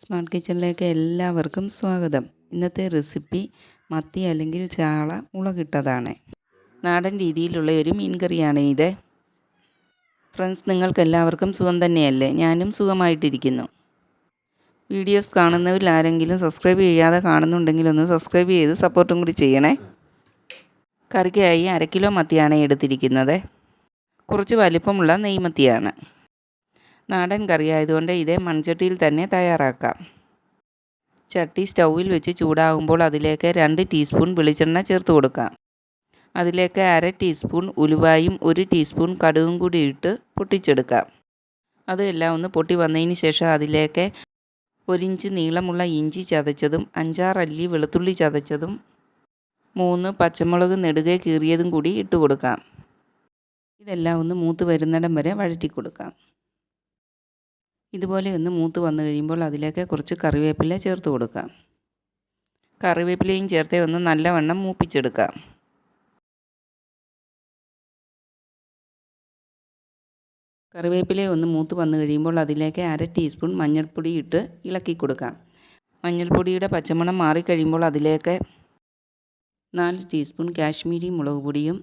Smart കിച്ചണിലേക്ക് എല്ലാവർക്കും സ്വാഗതം. ഇന്നത്തെ റെസിപ്പി മത്തി അല്ലെങ്കിൽ ചാള മുളകിട്ടതാണ്. നാടൻ രീതിയിലുള്ള ഒരു മീൻ കറിയാണ് ഇത്. ഫ്രണ്ട്സ് നിങ്ങൾക്ക് എല്ലാവർക്കും സുഖം തന്നെയല്ലേ? ഞാനും സുഖമായിട്ടിരിക്കുന്നു. വീഡിയോസ് കാണുന്നവരിൽ ആരെങ്കിലും സബ്സ്ക്രൈബ് ചെയ്യാതെ കാണുന്നുണ്ടെങ്കിൽ ഒന്ന് സബ്സ്ക്രൈബ് ചെയ്ത് സപ്പോർട്ടും കൂടി ചെയ്യണേ. കറിക്കായി അര കിലോ മത്തിയാണ് എടുത്തിരിക്കുന്നത്. കുറച്ച് വലിപ്പമുള്ള നെയ്മത്തിയാണ്. നാടൻ കറി ആയതുകൊണ്ട് ഇതേ മൺചട്ടിയിൽ തന്നെ തയ്യാറാക്കാം. ചട്ടി സ്റ്റൗവിൽ വെച്ച് ചൂടാകുമ്പോൾ അതിലേക്ക് രണ്ട് ടീസ്പൂൺ വെളിച്ചെണ്ണ ചേർത്ത് കൊടുക്കാം. അതിലേക്ക് അര ടീസ്പൂൺ ഉലുവായും ഒരു ടീസ്പൂൺ കടുകും കൂടി ഇട്ട് പൊട്ടിച്ചെടുക്കാം. അതെല്ലാം ഒന്ന് പൊട്ടി വന്നതിന് ശേഷം അതിലേക്ക് ഒരിഞ്ച് നീളമുള്ള ഇഞ്ചി ചതച്ചതും അഞ്ചാറല്ലി വെളുത്തുള്ളി ചതച്ചതും മൂന്ന് പച്ചമുളക് നെടുകെ കീറിയതും കൂടി ഇട്ട് കൊടുക്കാം. ഇതെല്ലാം ഒന്ന് മൂത്ത് വരുന്നിടം വരെ വഴറ്റി കൊടുക്കാം. ഇതുപോലെ ഒന്ന് മൂത്ത് വന്നു കഴിയുമ്പോൾ അതിലേക്ക് കുറച്ച് കറിവേപ്പില ചേർത്ത് കൊടുക്കാം. കറിവേപ്പിലയും ചേർത്ത് ഒന്ന് നല്ലവണ്ണം മൂപ്പിച്ചെടുക്കാം. കറിവേപ്പില ഒന്ന് മൂത്ത് വന്നു കഴിയുമ്പോൾ അതിലേക്ക് അര ടീസ്പൂൺ മഞ്ഞൾപ്പൊടി ഇട്ട് ഇളക്കി കൊടുക്കാം. മഞ്ഞൾപ്പൊടിയുടെ പച്ചമണം മാറിക്കഴിയുമ്പോൾ അതിലേക്ക് നാല് ടീസ്പൂൺ കാശ്മീരി മുളക് പൊടിയും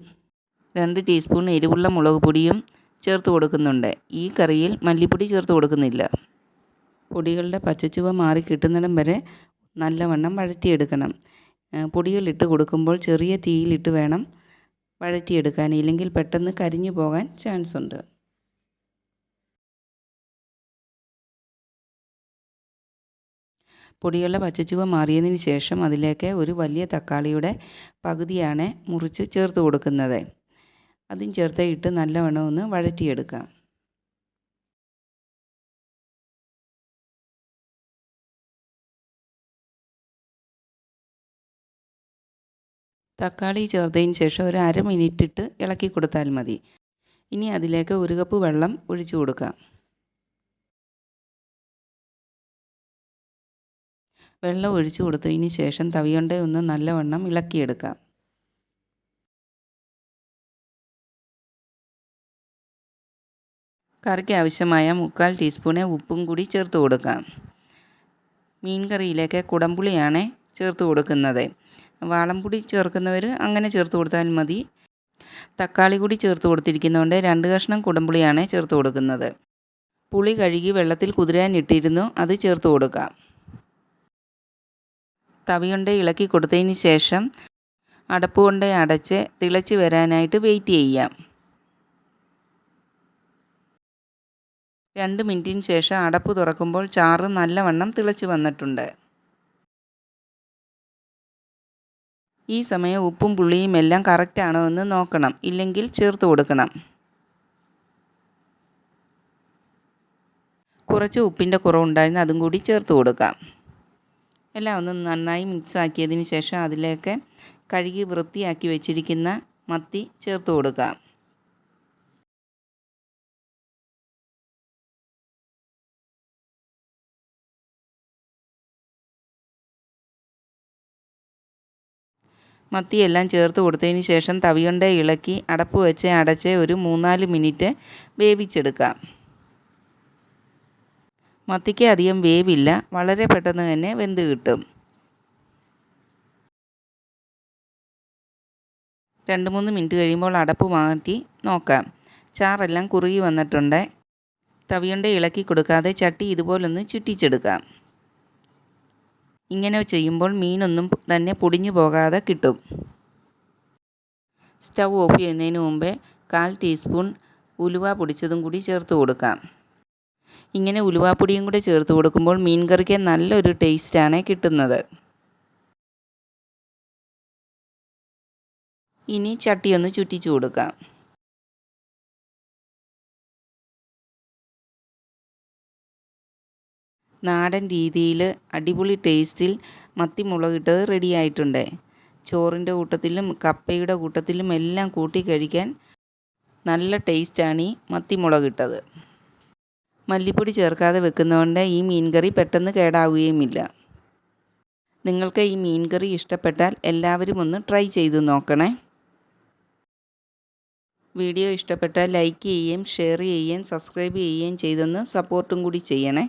രണ്ട് ടീസ്പൂൺ എരിവുള്ള മുളക് പൊടിയും ചേർത്ത് കൊടുക്കുന്നുണ്ട്. ഈ കറിയിൽ മല്ലിപ്പൊടി ചേർത്ത് കൊടുക്കുന്നില്ല. പൊടികളുടെ പച്ചച്ചുവ മാറി കിട്ടുന്നിടം വരെ നല്ലവണ്ണം വഴറ്റിയെടുക്കണം. പൊടികളിട്ട് കൊടുക്കുമ്പോൾ ചെറിയ തീയിലിട്ട് വേണം വഴറ്റിയെടുക്കാൻ. ഇല്ലെങ്കിൽ പെട്ടെന്ന് കരിഞ്ഞു പോകാൻ ചാൻസ് ഉണ്ട് പൊടികളുടെ പച്ചച്ചുവ മാറിയതിന് ശേഷം അതിലേക്ക് ഒരു വലിയ തക്കാളിയുടെ പകുതിയാണ് മുറിച്ച് ചേർത്ത് കൊടുക്കുന്നത്. അതും ചേർത്ത് ഇട്ട് നല്ലവണ്ണം ഒന്ന് വഴറ്റിയെടുക്കാം. തക്കാളി ചേർത്തതിന് ശേഷം ഒരു അര മിനിറ്റ് ഇട്ട് ഇളക്കി കൊടുത്താൽ മതി. ഇനി അതിലേക്ക് ഒരു കപ്പ് വെള്ളം ഒഴിച്ചു കൊടുക്കാം. വെള്ളം ഒഴിച്ചു കൊടുത്തതിന് ശേഷം തവിയൊണ്ട ഒന്ന് നല്ലവണ്ണം ഇളക്കിയെടുക്കാം. കറിക്ക് ആവശ്യമായ മുക്കാൽ ടീസ്പൂണ് ഉപ്പും കൂടി ചേർത്ത് കൊടുക്കാം. മീൻ കറിയിലേക്ക് കുടംപുളിയാണ് ചേർത്ത് കൊടുക്കുന്നത്. വാളംപുടി ചേർക്കുന്നവർ അങ്ങനെ ചേർത്ത് കൊടുത്താൽ മതി. തക്കാളി കൂടി ചേർത്ത് കൊടുത്തിരിക്കുന്നതുകൊണ്ട് രണ്ട് കഷ്ണം കുടംപുളിയാണ് ചേർത്ത് കൊടുക്കുന്നത്. പുളി കഴുകി വെള്ളത്തിൽ കുതിരാൻ ഇട്ടിരുന്നു അത് ചേർത്ത് കൊടുക്കാം. തവിയുണ്ട ഇളക്കി കൊടുത്തതിന് ശേഷം അടപ്പ് കൊണ്ട് അടച്ച് തിളച്ച് വരാനായിട്ട് വെയിറ്റ് ചെയ്യാം. രണ്ട് മിനിറ്റിന് ശേഷം അടപ്പ് തുറക്കുമ്പോൾ ചാറ് നല്ലവണ്ണം തിളച്ച് വന്നിട്ടുണ്ട്. ഈ സമയം ഉപ്പും പുളിയും എല്ലാം കറക്റ്റ് ആണോ എന്ന് നോക്കണം. ഇല്ലെങ്കിൽ ചേർത്ത് കൊടുക്കണം. കുറച്ച് ഉപ്പിന്റെ കുറവുണ്ടായിരുന്നു അതും കൂടി ചേർത്ത് കൊടുക്കാം. എല്ലാം ഒന്ന് നന്നായി മിക്സ് ആക്കിയതിന് ശേഷം അതിലേക്ക് കഴുകി വൃത്തിയാക്കി വെച്ചിരിക്കുന്ന മത്തി ചേർത്ത് കൊടുക്കാം. മത്തിയെല്ലാം ചേർത്ത് കൊടുത്തതിന് ശേഷം തവിയുണ്ട ഇളക്കി അടപ്പ് വെച്ച് അടച്ച് ഒരു മൂന്നാൽ മിനിറ്റ് വേവിച്ചെടുക്കാം. മത്തിക്ക് അധികം വേവില്ല വളരെ പെട്ടെന്ന് തന്നെ വെന്ത് കിട്ടും. രണ്ട് മൂന്ന് മിനിറ്റ് കഴിയുമ്പോൾ അടപ്പ് മാറ്റി നോക്കാം. ചാറെല്ലാം കുറുകി വന്നിട്ടുണ്ട്. തവിയുണ്ട ഇളക്കി കൊടുക്കാതെ ചട്ടി ഇതുപോലൊന്ന് ചുറ്റിച്ചെടുക്കാം. ഇങ്ങനെ ചെയ്യുമ്പോൾ മീനൊന്നും തന്നെ പൊടിഞ്ഞു പോകാതെ കിട്ടും. സ്റ്റൗ ഓഫ് ചെയ്യുന്നതിന് മുമ്പേ കാൽ ടീസ്പൂൺ ഉലുവ പൊടിച്ചതും കൂടി ചേർത്ത് കൊടുക്കാം. ഇങ്ങനെ ഉലുവാപ്പൊടിയും കൂടി ചേർത്ത് കൊടുക്കുമ്പോൾ മീൻ കറിക്ക് നല്ലൊരു ടേസ്റ്റാണ് കിട്ടുന്നത്. ഇനി ചട്ടിയൊന്ന് ചുറ്റിച്ചു കൊടുക്കാം. നാടൻ രീതിയിൽ അടിപൊളി ടേസ്റ്റിൽ മത്തി റെഡി ആയിട്ടുണ്ട്. ചോറിന്റെ കൂട്ടത്തിലും കപ്പയുടെ കൂട്ടത്തിലും എല്ലാം കൂട്ടി കഴിക്കാൻ നല്ല ടേസ്റ്റാണ് ഈ മത്തി മുളകിട്ടത്. മല്ലിപ്പൊടി ചേർക്കാതെ വെക്കുന്നതുകൊണ്ട് ഈ മീൻ കറി പെട്ടെന്ന് കേടാവുകയുമില്ല. നിങ്ങൾക്ക് ഈ മീൻ കറി ഇഷ്ടപ്പെട്ടാൽ എല്ലാവരും ഒന്ന് ട്രൈ ചെയ്ത് നോക്കണേ. വീഡിയോ ഇഷ്ടപ്പെട്ടാൽ ലൈക്ക് ചെയ്യുകയും ഷെയർ ചെയ്യുകയും സബ്സ്ക്രൈബ് ചെയ്യുകയും ചെയ്തൊന്ന് സപ്പോർട്ടും കൂടി ചെയ്യണേ.